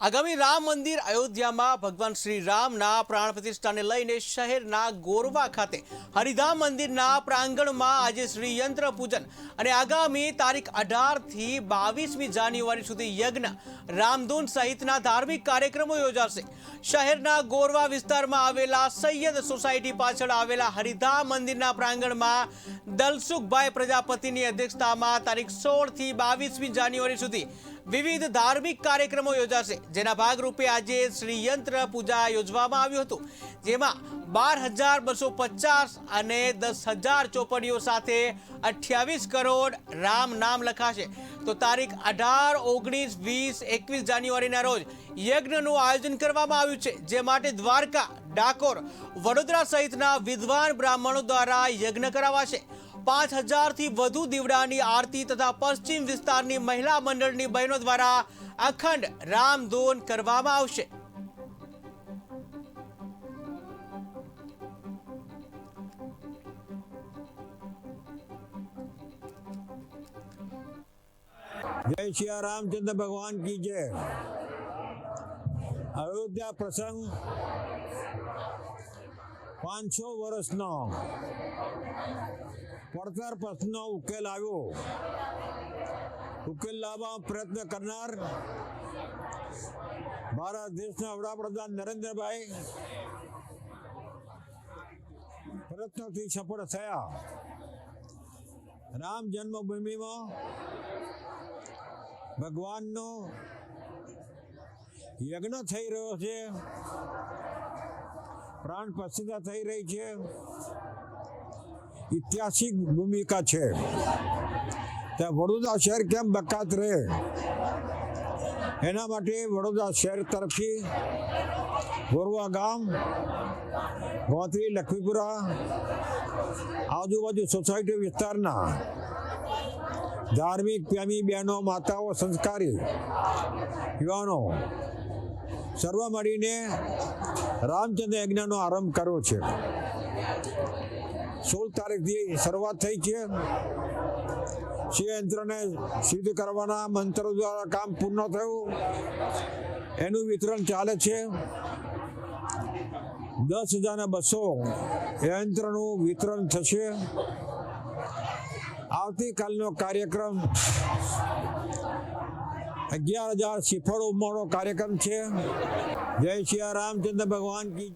આગામી રામ મંદિર અયોધ્યામાં ભગવાન શ્રી રામના પ્રાણ પ્રતિષ્ઠાને લઈને શહેરના ગોરવા ખાતે હરિધામ મંદિરના પ્રાંગણમાં આજે શ્રી યંત્ર પૂજન અને આગામી તારીખ અઢારથી બાવીસમી જાન્યુઆરી સુધી યજ્ઞ રામધૂન સહિતના ધાર્મિક કાર્યક્રમો યોજાશે. શહેરના ગોરવા વિસ્તારમાં આવેલા સૈયદ સોસાયટી પાછળ આવેલા હરિધામ મંદિરના પ્રાંગણમાં દલસુખભાઈ પ્રજાપતિની અધ્યક્ષતામાં તારીખ સોળથી બાવીસમી જાન્યુઆરી સુધી વિવિધ ધાર્મિક કાર્યક્રમો યોજાશે. જેના ભાગરૂપે આજે શ્રીયંત્ર પૂજા યોજવામાં આવ્યું હતું. જેમાં બાર હજાર બસો પચાસ અને દસ હજાર ચોપડીઓ સાથે અઠ્યાવીસ કરોડ રામ નામ લખાશે. તો તારીખ અઢાર, ઓગણીસ, વીસ, એકવીસ જાન્યુઆરીના રોજ યજ્ઞનું આયોજન કરવામાં આવ્યું છે, જે માટે દ્વારકા, ડાકોર, વડોદરા સહિતના વિદ્વાન બ્રાહ્મણો દ્વારા યજ્ઞ કરાવાશે. પાંચ હજારથી વધુ દીવડાની આરતી તથા પશ્ચિમ વિસ્તારની મહિલા મંડળની બહેનો દ્વારા અખંડ રામધૂન કરવામાં આવશે. જય શ્રી રામચંદ્ર ભગવાન કી જય અયોધ્યા પ્રસંગ પાંચસો વર્ષનો પડતર પ્રશ્નનો ઉકેલ આવ્યો ઉકેલ લાવવા પ્રયત્ન કરનાર ભારત દેશના વડાપ્રધાન નરેન્દ્રભાઈ પ્રયત્નોથી સફળ થયા રામ જન્મભૂમિમાં ભગવાનનો યજ્ઞ થઈ રહ્યો છે. પ્રાણ પ્રતિષ્ઠા થઈ રહી છે. ઐતિહાસિક ભૂમિકા છે. ત્યાં વડોદરા શહેર કેમ બકાત રહે? એના માટે વડોદરા શહેર તરફથી ગોરવા ગામ, ગોત્રી લક્ષ્મીપુરા આજુબાજુ સોસાયટી વિસ્તારના ધાર્મિક પ્રેમી બહેનો, માતાઓ, સંસ્કારી યુવાનો સર્વ મળીને રામચંદ્ર યજ્ઞનો આરંભ કર્યો છે. સોળ તારીખથી શરૂઆત થઈ છે. યંત્રને સિદ્ધ કરવાના મંત્રો દ્વારા કામ પૂર્ણ થયું. એનું વિતરણ ચાલે છે. દસ હજાર બસો યંત્રનું વિતરણ થશે. આવતીકાલનો કાર્યક્રમ અગિયાર હજાર શિફળ ઉમવાનો કાર્યક્રમ છે. જય શ્રી રામચંદ્ર ભગવાન કી